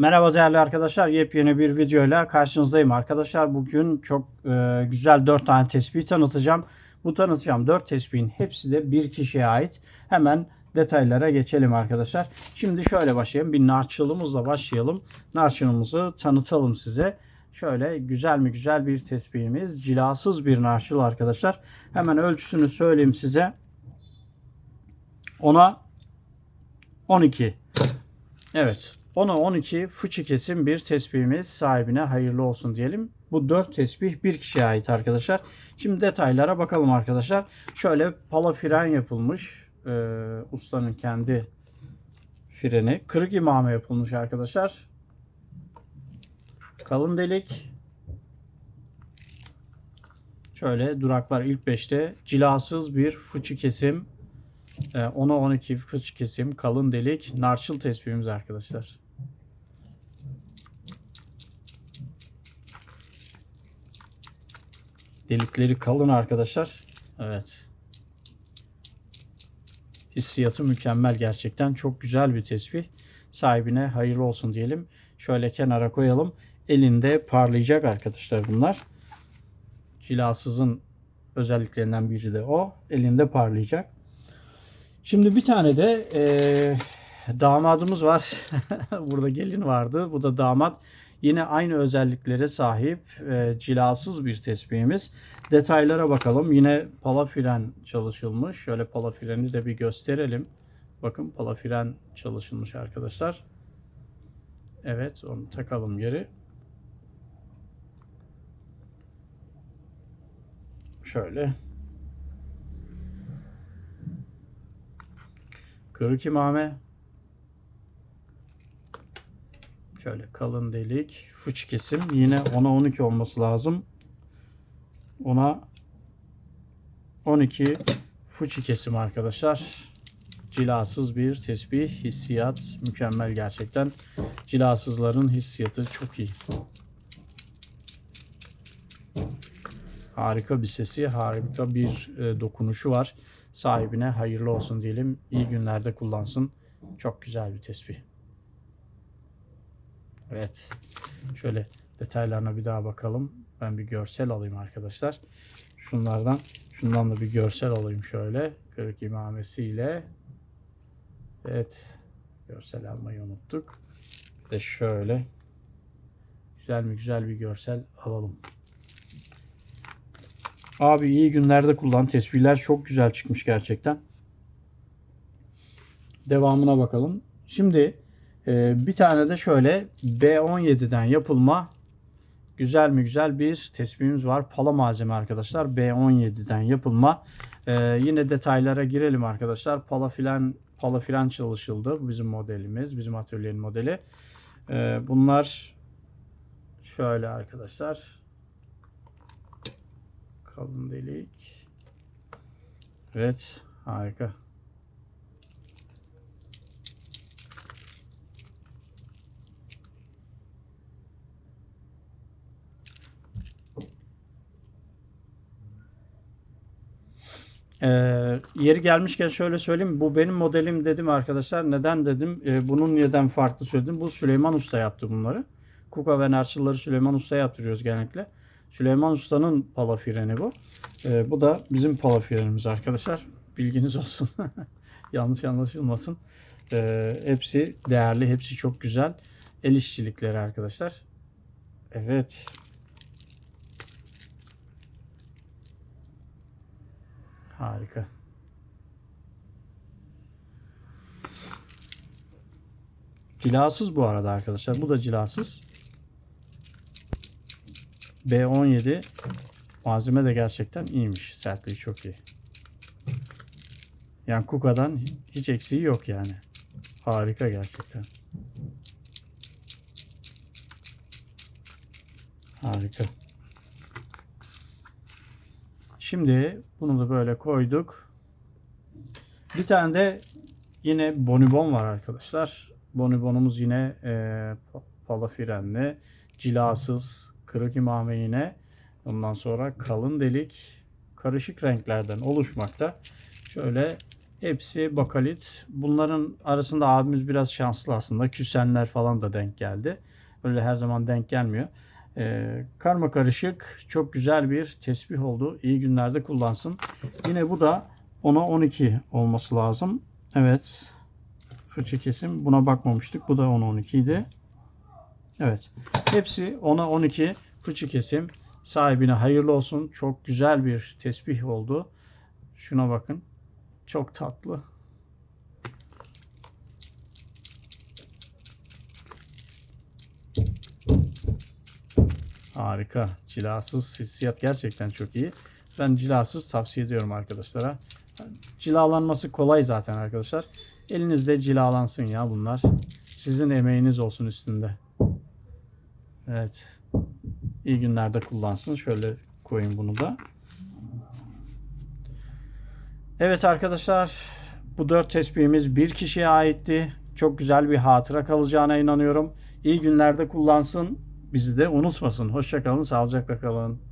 Merhaba değerli arkadaşlar. Yepyeni bir videoyla karşınızdayım arkadaşlar. Bugün çok e, güzel 4 tane tespih tanıtacağım. Bu tanıtacağım 4 tespihin hepsi de bir kişiye ait. Hemen detaylara geçelim arkadaşlar. Şimdi şöyle başlayalım. Bir narçılımızla başlayalım. Narçılımızı tanıtalım size. Şöyle güzel mi güzel bir tespihimiz. Cilasız bir narçıl arkadaşlar. Hemen ölçüsünü söyleyeyim size. Ona 12. Evet. 10'a 12 fıçı kesim bir tesbihimiz sahibine hayırlı olsun diyelim. Bu 4 tesbih bir kişiye ait arkadaşlar. Şimdi detaylara bakalım arkadaşlar. Şöyle pala fren yapılmış. Ee, ustanın kendi freni. Kırık imame yapılmış arkadaşlar. Kalın delik. Şöyle duraklar ilk 5'te cilasız bir fıçı kesim. 10'a 12 fıç kesim kalın delik narçıl tespihimiz arkadaşlar. Delikleri kalın arkadaşlar. Evet. Hissiyatı mükemmel gerçekten. Çok güzel bir tespih. Sahibine hayırlı olsun diyelim. Şöyle kenara koyalım. Elinde parlayacak arkadaşlar bunlar. Cilasızın özelliklerinden biri de o. Elinde parlayacak. Şimdi bir tane de e, damadımız var. Burada gelin vardı. Bu da damat. Yine aynı özelliklere sahip e, cilasız bir tespihimiz. Detaylara bakalım. Yine pala fren çalışılmış. Şöyle pala freni de bir gösterelim. Bakın pala fren çalışılmış arkadaşlar. Evet onu takalım geri. Şöyle Kırık imame. Şöyle kalın delik. Fıç kesim. Yine 10'a 12 olması lazım. Ona 12 fıçı kesim arkadaşlar. Cilasız bir tesbih. Hissiyat mükemmel gerçekten. Cilasızların hissiyatı çok iyi. Harika bir sesi, harika bir e, dokunuşu var. Sahibine hayırlı olsun diyelim. İyi günlerde kullansın. Çok güzel bir tespih. Evet. Şöyle detaylarına bir daha bakalım. Ben bir görsel alayım arkadaşlar. Şunlardan şundan da bir görsel alayım şöyle. Kırık imamesiyle. Evet. Görsel almayı unuttuk. Bir de şöyle güzel mi güzel bir görsel alalım. Abi iyi günlerde kullan. Tespihler çok güzel çıkmış gerçekten. Devamına bakalım. Şimdi e, bir tane de şöyle B17'den yapılma güzel mi güzel bir tespihimiz var. Pala malzeme arkadaşlar. B17'den yapılma. E, yine detaylara girelim arkadaşlar. Pala filan pala filan çalışıldı. Bu bizim modelimiz. Bizim atölyenin modeli. E, bunlar şöyle arkadaşlar kalın delik. Evet, harika. Ee, yeri gelmişken şöyle söyleyeyim. Bu benim modelim dedim arkadaşlar. Neden dedim? Ee, bunun neden farklı söyledim. Bu Süleyman Usta yaptı bunları. Kuka ve narçılları Süleyman Usta yaptırıyoruz genellikle. Süleyman Usta'nın pala freni bu. Ee, bu da bizim pala frenimiz arkadaşlar. Bilginiz olsun. Yanlış anlaşılmasın. Ee, hepsi değerli, hepsi çok güzel. El işçilikleri arkadaşlar. Evet. Harika. Cilasız bu arada arkadaşlar. Bu da cilasız. B17 malzeme de gerçekten iyiymiş. Sertliği çok iyi. Yani Kuka'dan hiç eksiği yok yani. Harika gerçekten. Harika. Şimdi bunu da böyle koyduk. Bir tane de yine bonibon var arkadaşlar. Bonibonumuz yine e, pala frenli, cilasız, kırık imame yine. Ondan sonra kalın delik, karışık renklerden oluşmakta. Şöyle Hepsi bakalit. Bunların arasında abimiz biraz şanslı aslında. Küsenler falan da denk geldi. Öyle her zaman denk gelmiyor. Ee, karma karışık çok güzel bir tesbih oldu. İyi günlerde kullansın. Yine bu da 10'a 12 olması lazım. Evet. Fırça kesim. Buna bakmamıştık. Bu da 10'a 12 idi. Evet. Hepsi 10'a 12 fıçı kesim. Sahibine hayırlı olsun. Çok güzel bir tesbih oldu. Şuna bakın. Çok tatlı. Harika. Cilasız hissiyat gerçekten çok iyi. Ben cilasız tavsiye ediyorum arkadaşlara. Cilalanması kolay zaten arkadaşlar. Elinizde cilalansın ya bunlar. Sizin emeğiniz olsun üstünde. Evet. İyi günlerde kullansın. Şöyle koyayım bunu da. Evet arkadaşlar. Bu dört tespihimiz bir kişiye aitti. Çok güzel bir hatıra kalacağına inanıyorum. İyi günlerde kullansın. Bizi de unutmasın. Hoşçakalın. Sağlıcakla kalın.